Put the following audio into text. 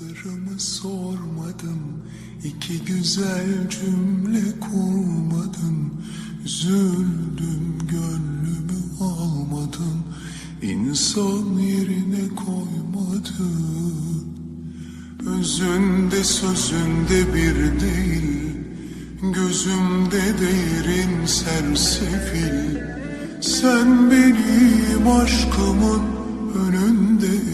Sırrımı sormadım, iki güzel cümle kurmadın Üzüldüm gönlümü almadın İnsan yerine koymadın Özünde sözünde bir değil Gözümde değerin sersefil. Sen benim aşkımın önünde